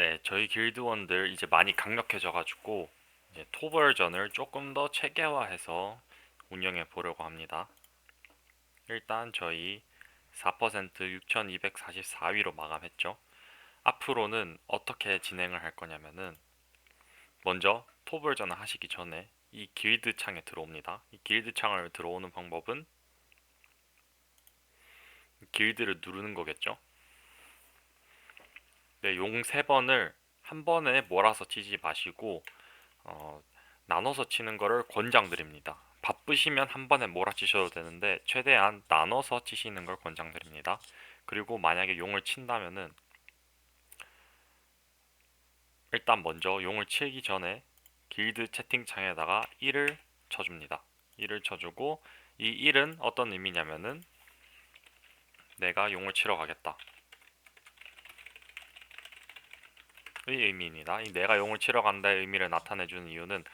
네, 저희 길드원들 이제 많이 강력해져가지고 이제 토 버전을 조금 더 체계화해서 운영해 보려고 합니다. 일단 저희 4% 6244위로 마감했죠. 앞으로는 어떻게 진행을 할 거냐면은 먼저 토 버전을 하시기 전에 이 길드 창에 들어옵니다. 이 길드 창을 들어오는 방법은 길드를 누르는 거겠죠. 네, 용 세 번을 한 번에 몰아서 치지 마시고 어, 나눠서 치는 거를 권장드립니다. 바쁘시면 한 번에 몰아치셔도 되는데 최대한 나눠서 치시는 걸 권장드립니다. 그리고 만약에 용을 친다면은 일단 먼저 용을 치기 전에 길드 채팅창에다가 1을 쳐줍니다. 1을 쳐주고 이 1은 어떤 의미냐면은 내가 용을 치러 가겠다. 의 의미입니다. 이 내가 용을 치러 간다의 의미를 나타내주는 이유는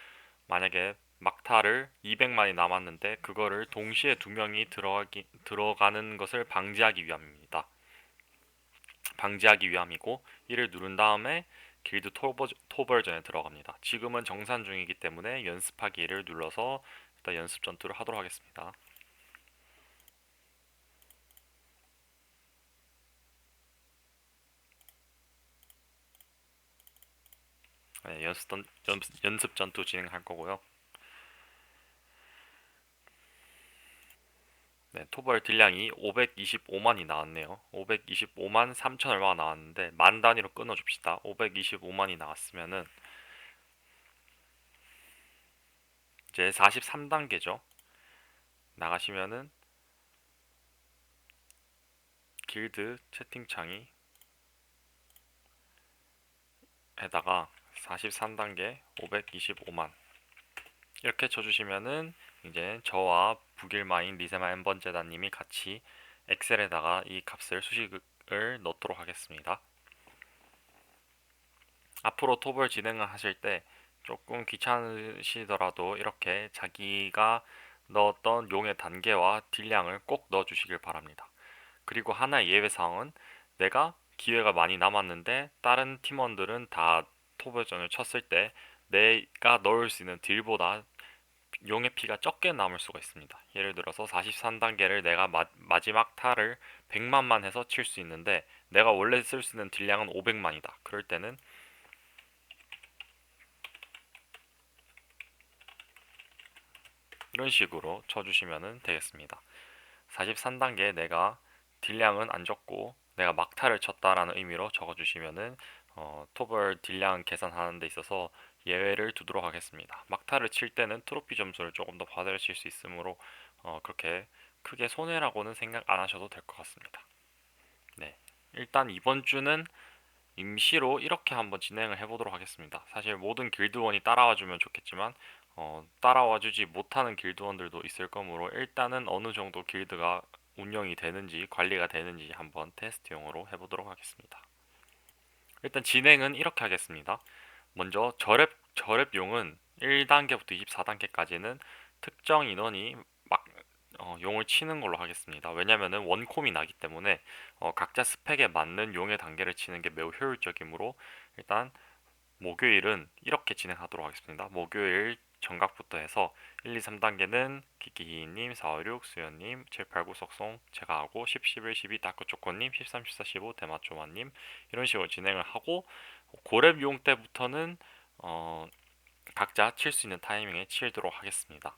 만약에 막타를 200만이 남았는데 그거를 동시에 두 명이 들어가기, 들어가는 것을 방지하기 위함입니다. 방지하기 위함이고 이를 누른 다음에 길드 토버, 토벌전에 들어갑니다. 지금은 정산 중이기 때문에 연습하기를 눌러서 일단 연습 전투를 하도록 하겠습니다. 연습, 전, 연습, 연습 전투 진행할 거고요. 네, 토벌 딜량이 525만이 나왔네요. 525만 3천 얼마가 나왔는데 만 단위로 끊어줍시다. 525만이 나왔으면은 이제 43단계죠. 나가시면은 길드 채팅창이 에다가 43단계 525만 이렇게 쳐주시면은 이제 저와 북일마인 리세마 엠번 재단님이 같이 엑셀에다가 이 값을 수식을 넣도록 하겠습니다. 앞으로 톱을 진행을 하실 때 조금 귀찮으시더라도 이렇게 자기가 넣었던 용의 단계와 딜량을 꼭 넣어주시길 바랍니다. 그리고 하나의 예외사항은 내가 기회가 많이 남았는데 다른 팀원들은 다 토벌전을 쳤을 때 내가 넣을 수 있는 딜보다 용의 피가 적게 남을 수가 있습니다. 예를 들어서 43단계를 내가 마, 마지막 타를 100만만 해서 칠 수 있는데 내가 원래 쓸 수 있는 딜량은 500만이다. 그럴 때는 이런 식으로 쳐주시면 되겠습니다. 43단계 내가 딜량은 안 적고 내가 막타를 쳤다라는 의미로 적어주시면은 어, 톱을 딜량 계산하는 데 있어서 예외를 두도록 하겠습니다. 막타를 칠 때는 트로피 점수를 조금 더 받으실 수 있으므로 어, 그렇게 크게 손해라고는 생각 안 하셔도 될 것 같습니다. 네, 일단 이번 주는 임시로 이렇게 한번 진행을 해보도록 하겠습니다. 사실 모든 길드원이 따라와주면 좋겠지만 어, 따라와주지 못하는 길드원들도 있을 거므로 일단은 어느 정도 길드가 운영이 되는지 관리가 되는지 한번 테스트용으로 해보도록 하겠습니다. 일단 진행은 이렇게 하겠습니다. 먼저 절랩, 절랩용은 1단계부터 24단계까지는 특정 인원이 막 어, 용을 치는 걸로 하겠습니다. 왜냐면은 원콤이 나기 때문에 어, 각자 스펙에 맞는 용의 단계를 치는 게 매우 효율적이므로 일단 목요일은 이렇게 진행하도록 하겠습니다. 목요일 정각부터 해서 1, 2, 3단계는 키키히님, 456, 수연님, 7, 8, 9 석송 제가 하고 10, 11, 12 다크초코님, 13, 14, 15 대마초마님 이런 식으로 진행을 하고 고렙 용 때부터는 어, 각자 칠 수 있는 타이밍에 치도록 하겠습니다.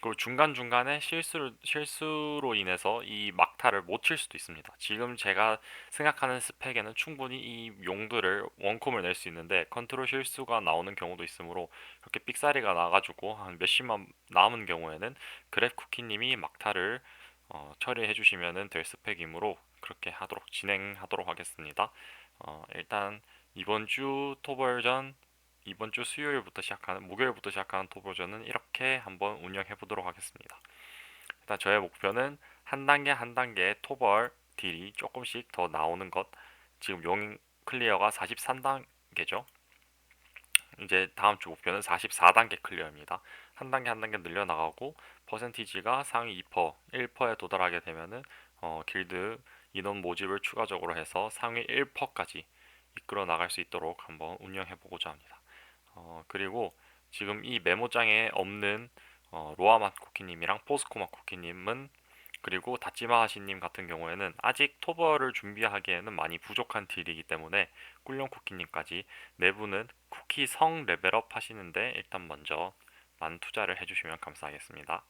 그리고 중간중간에 실수로, 실수로 인해서 이 막타를 못 칠 수도 있습니다. 지금 제가 생각하는 스펙에는 충분히 이 용들을 원콤을 낼 수 있는데 컨트롤 실수가 나오는 경우도 있으므로 그렇게 삑사리가 나가지고 한 몇십만 남은 경우에는 그래프쿠키님이 막타를 어, 처리해 주시면 될 스펙이므로 그렇게 하도록 진행하도록 하겠습니다. 어, 일단 이번 주 토벌전 이번 주 수요일부터 시작하는 목요일부터 시작하는 토버전은 이렇게 한번 운영해 보도록 하겠습니다. 일단 저의 목표는 한 단계 한 단계 토벌 딜이 조금씩 더 나오는 것. 지금 용 클리어가 43단계죠. 이제 다음 주 목표는 44단계 클리어입니다. 한 단계 한 단계 늘려 나가고 퍼센티지가 상위 2%, 1%에 도달하게 되면은 어, 길드 인원 모집을 추가적으로 해서 상위 1%까지 이끌어 나갈 수 있도록 한번 운영해 보고자 합니다. 어, 그리고 지금 이 메모장에 없는 어, 로아맛 쿠키님이랑 포스코맛 쿠키님은 그리고 다찌마 하시님 같은 경우에는 아직 토벌을 준비하기에는 많이 부족한 딜이기 때문에 꿀령 쿠키님까지 내부는 쿠키 성 레벨업 하시는데 일단 먼저 많은 투자를 해주시면 감사하겠습니다.